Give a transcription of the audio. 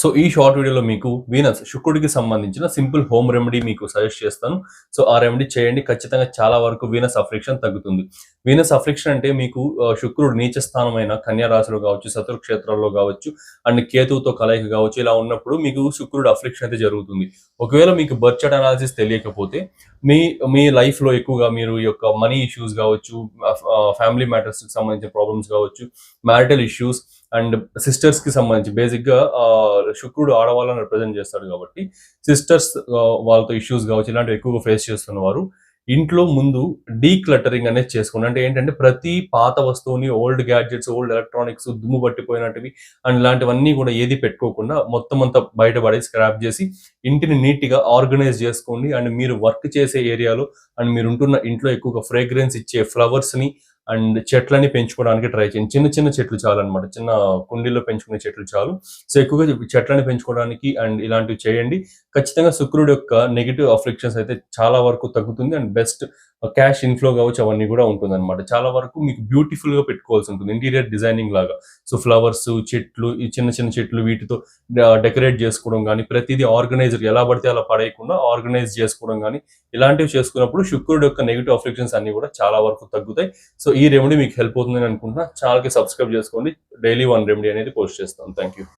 So ఈ short వీడియోలో మీకు వీనస్ శుక్రుడికి సంబంధించిన సింపుల్ హోమ్ రెమెడీ మీకు సజెస్ట్ చేస్తాను. సో ఆ రెమెడీ చేయండి. ఖచ్చితంగా చాలా వరకు వీనస్ అఫ్రిక్షన్ తగ్గుతుంది. వీనస్ అఫ్రిక్షన్ అంటే మీకు శుక్రుడు నీచ స్థానమైన కన్యా రాశిలో కావచ్చు శత్రుక్షేత్రాల్లో కావచ్చు అండ్ కేతువుతో కలయిక కావచ్చు ఇలా ఉన్నప్పుడు మీకు శుక్రుడు అఫ్రిక్షన్ అయితే జరుగుతుంది. ఒకవేళ మీకు బర్చ్ అనాలిసిస్ తెలియకపోతే మీ మీ లైఫ్లో ఎక్కువగా మీరు ఈ యొక్క మనీ ఇష్యూస్ కావచ్చు ఫ్యామిలీ మ్యాటర్స్కి సంబంధించిన ప్రాబ్లమ్స్ కావచ్చు మ్యారిటల్ ఇష్యూస్ అండ్ సిస్టర్స్కి సంబంధించి బేసిక్గా శుక్రుడు ఆడవాళ్ళని రిప్రజెంట్ చేస్తాడు కాబట్టి సిస్టర్స్ వాళ్ళతో ఇష్యూస్ కావచ్చు ఇలాంటివి ఎక్కువగా ఫేస్ చేస్తున్నవారు ఇంట్లో ముందు డీక్లటరింగ్ అనేది చేసుకోండి. అంటే ఏంటంటే ప్రతి పాత వస్తువుని ఓల్డ్ గ్యాడ్జెట్స్ ఓల్డ్ ఎలక్ట్రానిక్స్ దుమ్ము పట్టిపోయినటివి అండ్ ఇలాంటివన్నీ కూడా ఏది పెట్టుకోకుండా మొత్తం అంతా బయటపడి స్క్రాప్ చేసి ఇంటిని నీట్గా ఆర్గనైజ్ చేసుకోండి. అండ్ మీరు వర్క్ చేసే ఏరియాలో అండ్ మీరు ఉంటున్న ఇంట్లో ఎక్కువగా ఫ్రేగ్రెన్స్ ఇచ్చే ఫ్లవర్స్ని అండ్ చెట్లని పెంచుకోవడానికి ట్రై చేయండి. చిన్న చిన్న చెట్లు చాలు అనమాట చిన్న కుండీలో పెంచుకునే చెట్లు చాలు. సో ఎక్కువగా చెట్లని పెంచుకోవడానికి అండ్ ఇలాంటివి చేయండి. ఖచ్చితంగా శుక్రుడు యొక్క నెగిటివ్ అఫ్లిక్షన్స్ అయితే చాలా వరకు తగ్గుతుంది. అండ్ బెస్ట్ క్యాష్ ఇన్ఫ్లో కావచ్చు అవన్నీ కూడా ఉంటుంది అనమాట చాలా వరకు మీకు బ్యూటిఫుల్గా పెట్టుకోవాల్సి ఉంటుంది. ఇంటీరియర్ డిజైనింగ్ లాగా. సో ఫ్లవర్స్ చెట్లు ఈ చిన్న చిన్న చెట్లు వీటితో డెకరేట్ చేసుకోవడం కానీ ప్రతిదీ ఆర్గనైజర్ ఎలా పడితే అలా పడేయకుండా ఆర్గనైజ్ చేసుకోవడం కానీ ఇలాంటివి చేసుకున్నప్పుడు శుక్రుడు యొక్క నెగిటివ్ అఫ్లిక్షన్స్ అన్ని కూడా చాలా వరకు తగ్గుతాయి. సో ఈ రెమెడీ మీకు హెల్ప్ అవుతుందని అనుకుంటున్నా. ఛానల్కి సబ్స్క్రైబ్ చేసుకోండి. డైలీ వన్ రెమెడీ అనేది పోస్ట్ చేస్తాను థ్యాంక్ యూ